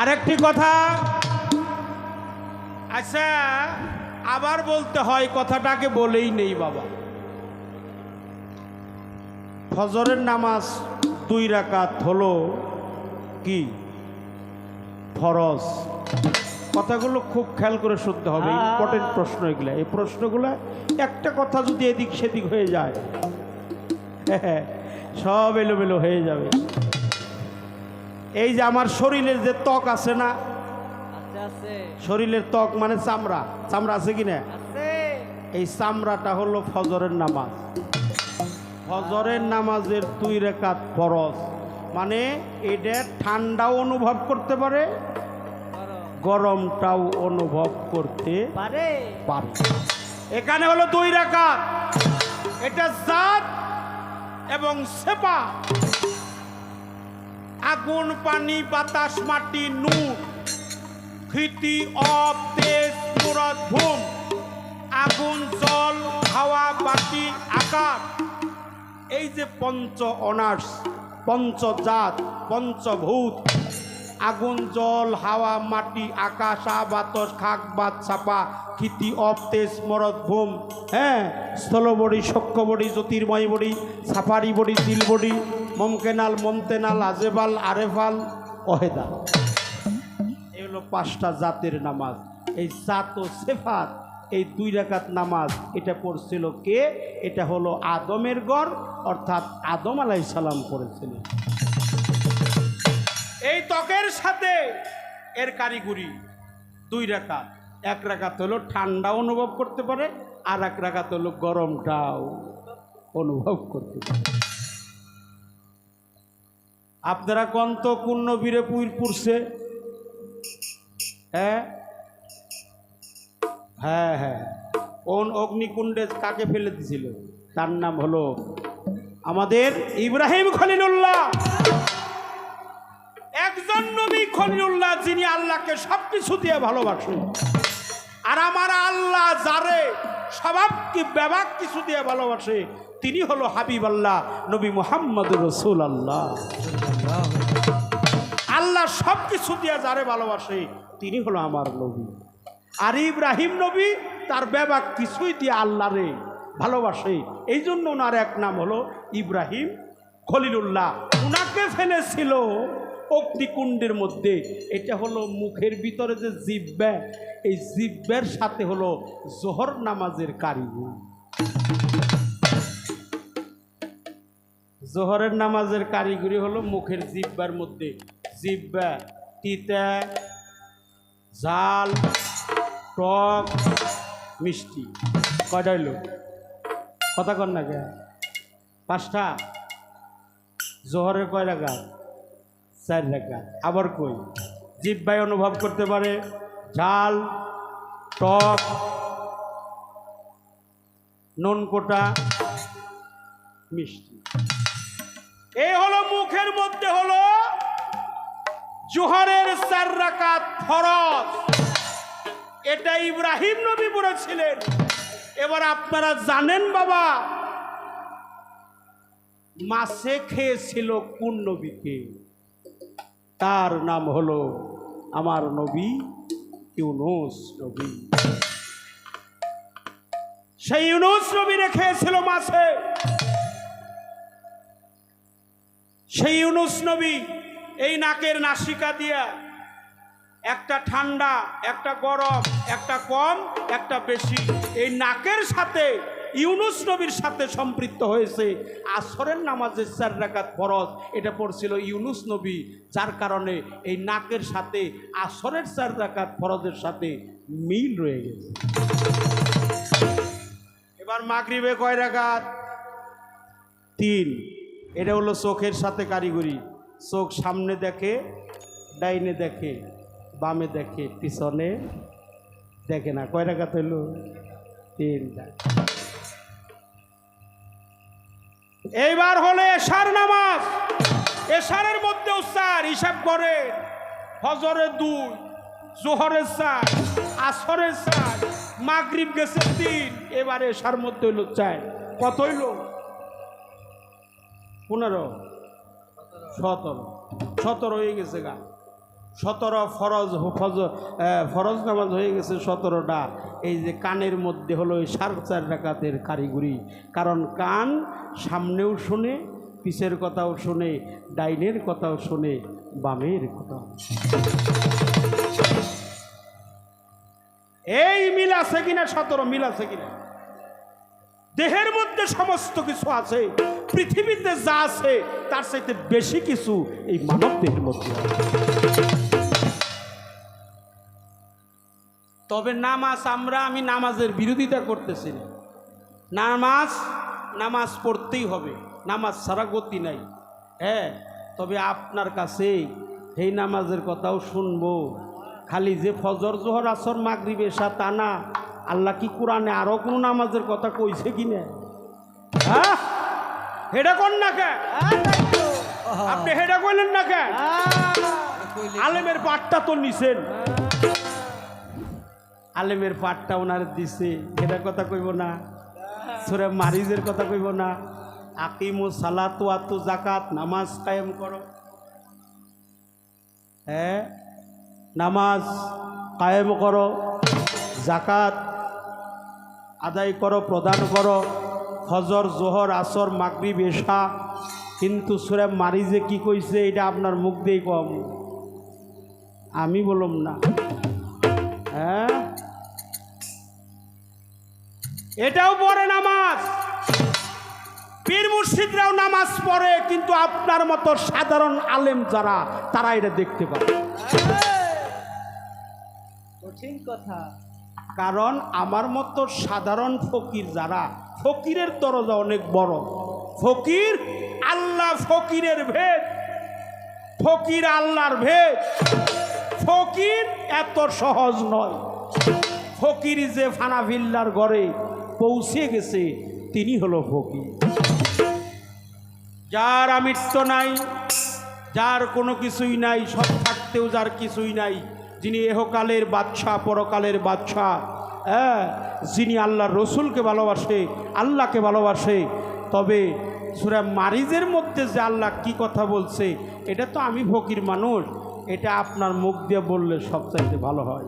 আরেকটি কথা। আচ্ছা আবার বলতে হয় কথাটাকে বলেই নেই বাবা। ফজরের নামাজ দুই রাকাত হলো কি? ফরজ। কথাগুলো খুব খেয়াল করে শুনতে হবে। ইম্পর্টেন্ট প্রশ্ন এগুলো। এই প্রশ্নগুলো একটা কথা যদি এদিক সেদিক হয়ে যায় হ্যাঁ, সব এলোমেলো হয়ে যাবে। এই যে আমার শরীরের যে ত্বক আছে না আছে। শরীরের ত্বক মানে চামড়া। চামড়া আছে কি না? এই চামড়াটা হলো ফজরের নামাজ। ফজরের নামাজের দুই রেখাত ফরজ। মানে এটা ঠান্ডাও অনুভব করতে পারে গরমটাও অনুভব করতে পারে। পারে। এখানে হলো দুই রেখাত। এটা জাত এবং সেপা আগুন, পানি, বাতাস, মাটি, নূর ক্ষিতি আগুন, জল, হাওয়া বাটি আকাশ। এই যে পঞ্চ অনার্স পঞ্চজাত পঞ্চভূত, আগুন, জল, হাওয়া, মাটি, আকাশ বাতাস খাক, বাত, ছাপা ক্ষিতি অপ তেজ, মরদ, ভূম হ্যাঁ? স্থলবড়ি সক্ষবড়ি জ্যোতির্ময় বড়ি সাফারি বড়ি দিল বড়ি মমকেনাল, মমতেনাল, আজেবাল, আরেফাল অহেদা এই হলো পাঁচটা জাতের নামাজ। এই জাত ও সেফাত, এই দুই রাকাত নামাজ, এটা পড়ছিল কে? এটা হলো আদমের গড়, অর্থাৎ আদম আলাই সালাম করেছিলেন এই ত্বকের সাথে এর কারিগরি, দুই রাকাত। এক রাকাত হলো ঠান্ডা অনুভব করতে পারে, আর এক রাকাত হলো গরমটাও অনুভব করতে পারে। আপনারা কন্ত পূর্ণ বীরে পুর পুরছে? হ্যাঁ? হ্যাঁ হ্যাঁ। কোন অগ্নিকুণ্ডে কাকে ফেলে দিছিল? তার নাম হলো আমাদের ইব্রাহিম খলিলুল্লাহ। একজন নবী খলিলুল্লাহ যিনি আল্লাহকে সব কিছু দিয়ে ভালোবাসেন। আর আমার আল্লাহ যারে স্বভাব কি ব্যবাক কিছু দিয়ে ভালোবাসে, তিনি হলো হাবিব আল্লাহ নবী মোহাম্মদ রসুল আল্লাহ আল্লাহ সব কিছু দিয়ে যারে ভালোবাসে, তিনি হলো আমার নবী। আর ইব্রাহিম নবী তার ব্যাবাক কিছুই দিয়ে আল্লাহরে ভালোবাসে। এই জন্য ওনার এক নাম হলো ইব্রাহিম খলিলুল্লাহ। উনাকে ফেলেছিল অগ্নিকুণ্ডের মধ্যে। এটা হলো মুখের ভিতরে যে জিব্বা, এই জিব্বের সাথে হলো জোহর নামাজের কারিগর। জোহরের নামাজের কারিগরি হলো মুখের জিব্বার মধ্যে। জিব্বা, তিতা, ঝাল, টক, মিষ্টি। কয়টা হইল? কথা কর না কে? পাঁচটা? জোহরের কয় রাখা চার রাখা আবার কই? জিব্বাই অনুভব করতে পারে ঝাল, টক, নুন কোটা, মিষ্টি। এই হলো মুখের মধ্যে হলো জোহরের চার রাকাত ফরজ। এটা ইব্রাহিম নবী বলেছিলেন। এবার আপনারা জানেন বাবা, মাছে খেয়েছিল কোন নবীকে? তার নাম হলো আমার নবী ইউনুস নবী। সেই ইউনুস নবীরে খেয়েছিল মাছে। সেই ইউনুস নবী এই নাকের নাসিকা দিয়া একটা ঠান্ডা, একটা গরম, একটা কম, একটা বেশি, এই নাকের সাথে, ইউনুস নবীর সাথে সম্পৃক্ত হয়েছে। আসরের নামাজের চার রাকাত ফরজ, এটা পড়ছিল ইউনুস নবী, যার কারণে এই নাকের সাথে, আসরের চার রাকাত ফরজের সাথে মিল রয়ে গেছে। এবার মাগরিবে কয় রাকাত? তিন। এটা হলো চোখের সাথে কারিগরি। চোখ সামনে দেখে, ডাইনে দেখে, বামে দেখে, পিছনে দেখে না। কয় রাখাত হইল? তিনটা এইবার হলো এশার নামাজ। এশারের মধ্যেও চার হিসাব করে ফজরের দুই, জোহরের চার, আসরের চার, মাগরিব গেছে তিন, এবারে এশার মধ্যে হইল চার। কত হইল? পনেরো। সতেরো। সতেরো হয়ে গেছে গা। সতেরো ফরজ ফজ ফরজ নামাজ হয়ে গেছে সতেরোটা। এই যে কানের মধ্যে হলো এই সাড়ে চার ডাকাতের কারিগরি। কারণ কান সামনেও শোনে, পিছের কথাও শোনে, ডাইনের কথাও শোনে, বামের কথাও এই মিল আছে কিনা? সতেরো মিল আছে কিনা? দেহের মধ্যে সমস্ত কিছু আছে, পৃথিবীতে যা আছে, তার চাইতে বেশি কিছু এই মানব দেহের মধ্যে তবে নামাজ, আমরা, আমি নামাজের বিরোধিতা করতেছি নামাজ নামাজ পড়তেই হবে। নামাজ ছাড়া গতি নাই। হ্যাঁ তবে আপনার কাছে এই নামাজের কথাও শুনব। খালি যে ফজর, জোহর, আসর, মাগরিবে এসা তা না আল্লাহ কি কোরআনে আরও কোনো নামাজের কথা কইছে কি না? হ্যাঁ? হেডা কর না কে? আপনি হেডা কইলেন না কে? আলেমের পাঠটা তো নিছেন। আলেমের পাঠটা ওনার দিছে। এটা কথা কইব না। সুরে মারিজের কথা কইব না। আকিমু সালাতু আতু জাকাত নামাজ কায়েম করো। হ্যাঁ? নামাজ কায়েম করো। জাকাত আদায় করো, প্রদান করো। ফজর, জোহর, আসর, মাগরিব, এশা। কিন্তু সুরে মারি যে কি কইছে, এটা আপনার মুখ দিয়েই কম। আমি বললাম না। হ্যাঁ? এটাও পড়ে নামাজ। পীর মুর্শিদরাও নামাজ পড়ে, কিন্তু আপনার মতো সাধারণ আলেম যারা, তারা এটা দেখতে পারে। কঠিন কথা। কারণ আমার মতো সাধারণ ফকির যারা, ফকিরের দরজা অনেক বড়। ফকির আল্লাহ ফকিরের ভেদ। ফকির আল্লাহর ভেদ। ফকির এত সহজ নয়। ফকির যে ফানাফিল্লার ঘরে পৌঁছে গেছে, তিনি হলো ফকির। যার আমৃত্য নাই, যার কোনো কিছুই নাই সব থাকতেও যার কিছুই নাই যিনি এহকালের বাদশাহ, পরকালের বাদশাহ হ্যাঁ যিনি আল্লাহর রসুলকে ভালোবাসে, আল্লাহকে ভালোবাসে, তবে সুরা মারিজের মধ্যে যে আল্লাহ কি কথা বলছে, এটা তো আমি ফকির মানুষ, এটা আপনার মুখ দিয়ে বললে সবচাইতে ভালো হয়।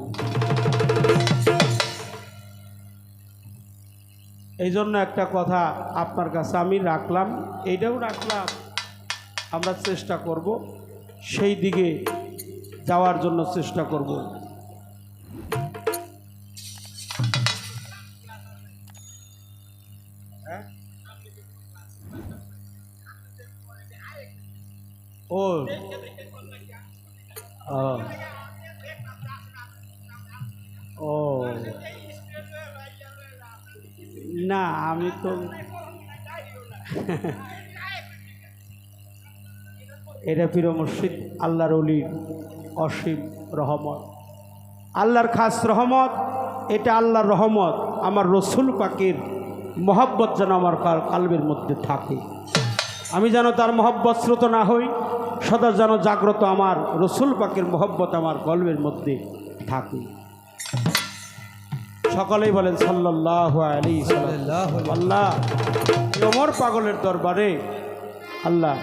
এই জন্য একটা কথা আপনার কাছে আমি রাখলাম এটাও রাখলাম, আমরা চেষ্টা করব, সেই দিকে যাওয়ার জন্য চেষ্টা করব। ও। ও। না আমি তো এটা প্রিয় মুর্শিদ আল্লাহর অলির অসীম রহমত। আল্লাহর খাস রহমত, এটা আল্লাহর রহমত আমার রসুল পাকের মহব্বত যেন আমার কাল- কালবের মধ্যে থাকে। আমি যেন তার মহব্বত শ্রুত না হই, সদা যেন জাগ্রত আমার রসুল পাকের মহব্বত আমার কলবের মধ্যে থাকে। সকলেই বলেন সাল্লাহ আলী আল্লাহ এই ওমর পাগলের দরবারে আল্লাহ